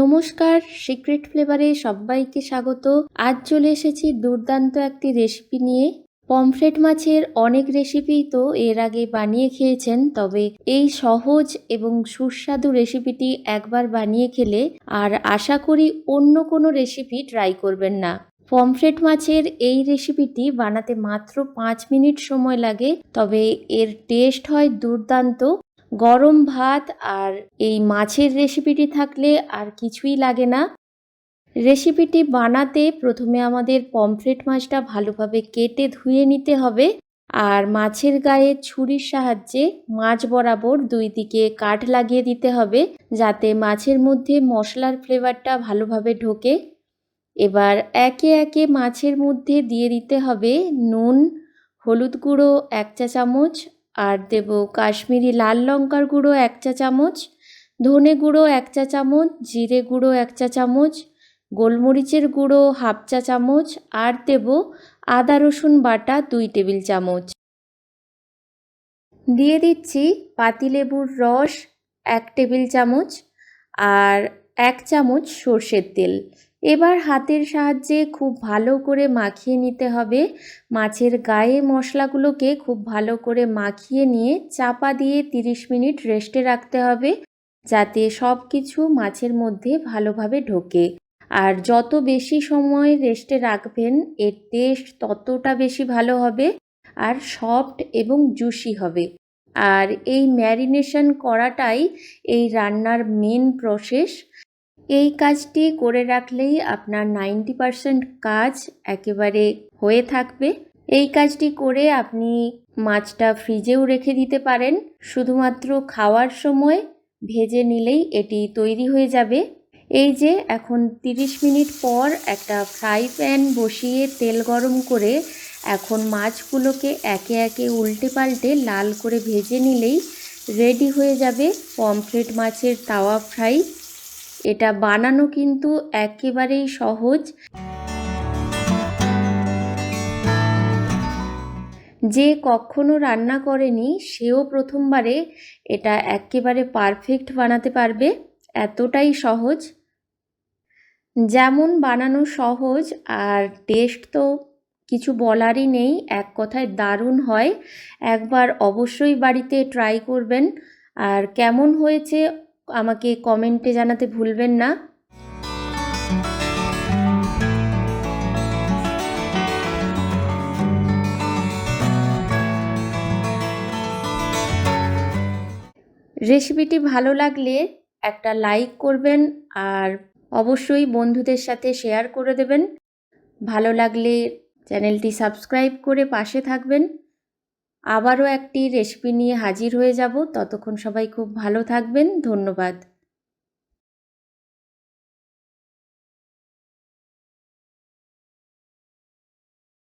নমস্কার সিক্রেট ফ্লেভারে সবাইকে স্বাগত। আজ চলে এসেছি দুর্দান্ত একটি রেসিপি নিয়ে। পমফ্রেট মাছের অনেক রেসিপি তো এর আগে বানিয়ে খেয়েছেন, তবে এই সহজ এবং সুস্বাদু রেসিপিটি একবার বানিয়ে খেলে আর আশা করি অন্য কোনো রেসিপি ট্রাই করবেন না। পমফ্রেট মাছের এই রেসিপিটি বানাতে মাত্র পাঁচ মিনিট সময় লাগে, তবে এর টেস্ট হয় দুর্দান্ত। গরম ভাত আর এই মাছের রেসিপিটি থাকলে আর কিছুই লাগে না। রেসিপিটি বানাতে প্রথমে আমাদের পমফ্রেট মাছটা ভালোভাবে কেটে ধুয়ে নিতে হবে আর মাছের গায়ে ছুরির সাহায্যে মাছ বরাবর দুই দিকে কাঠ লাগিয়ে দিতে হবে যাতে মাছের মধ্যে মশলার ফ্লেভারটা ভালোভাবে ঢোকে। এবার একে একে মাছের মধ্যে দিয়ে দিতে হবে নুন, হলুদ গুঁড়ো, এক চা চামচ আর দেব কাশ্মীরি লাল লঙ্কার গুঁড়ো এক চা চামচ, ধনে গুঁড়ো এক চা চামচ, জিরে গুঁড়ো এক চা চামচ, গোলমরিচের গুঁড়ো হাফ চা চামচ আর দেব আদা রসুন বাটা দুই টেবিল চামচ। দিয়ে দিচ্ছি পাতিলেবুর রস এক টেবিল চামচ আর এক চামচ সর্ষের তেল। এবার হাতের সাহায্যে খুব ভালো করে মাখিয়ে নিতে হবে। মাছের গায়ে মশলাগুলোকে খুব ভালো করে মাখিয়ে নিয়ে চাপা দিয়ে 30 মিনিট রেস্টে রাখতে হবে, যাতে সব কিছু মাছের মধ্যে ভালোভাবে ঢোকে। আর যত বেশি সময় রেস্টে রাখবেন, এর টেস্ট ততটা বেশি ভালো হবে আর সফট এবং জুসি হবে। আর এই ম্যারিনেশন করাটাই এই রান্নার মেন প্রসেস। এই কাজটি করে রাখলেই আপনার নাইনটি পারসেন্ট কাজ একেবারে হয়ে থাকবে। এই কাজটি করে আপনি মাছটা ফ্রিজেও রেখে দিতে পারেন। শুধুমাত্র খাওয়ার সময় ভেজে নিলেই এটি তৈরি হয়ে যাবে। এই যে, এখন 30 মিনিট পর একটা ফ্রাই প্যান বসিয়ে তেল গরম করে এখন মাছগুলোকে একে একে উল্টে পাল্টে লাল করে ভেজে নিলেই রেডি হয়ে যাবে পমফ্রেট মাছের তাওয়া ফ্রাই। এটা বানানো কিন্তু একেবারেই সহজ। যে কখনো রান্না করেনি, সেও প্রথমবারে এটা একেবারে পারফেক্ট বানাতে পারবে। এতটাই সহজ। যেমন বানানো সহজ আর টেস্ট তো কিছু বলারই নেই, এক কথায় দারুণ হয়। একবার অবশ্যই বাড়িতে ট্রাই করবেন। আর কেমন হয়েছে আমাকে কমেন্টে জানাতে ভুলবেন না। রেসিপিটি ভালো লাগলে একটা লাইক করবেন আর অবশ্যই বন্ধুদের সাথে শেয়ার করে দেবেন। ভালো লাগলে চ্যানেলটি সাবস্ক্রাইব করে পাশে থাকবেন। আবারও একটি রেসিপি নিয়ে হাজির হয়ে যাব। ততক্ষণ সবাই খুব ভালো থাকবেন। ধন্যবাদ।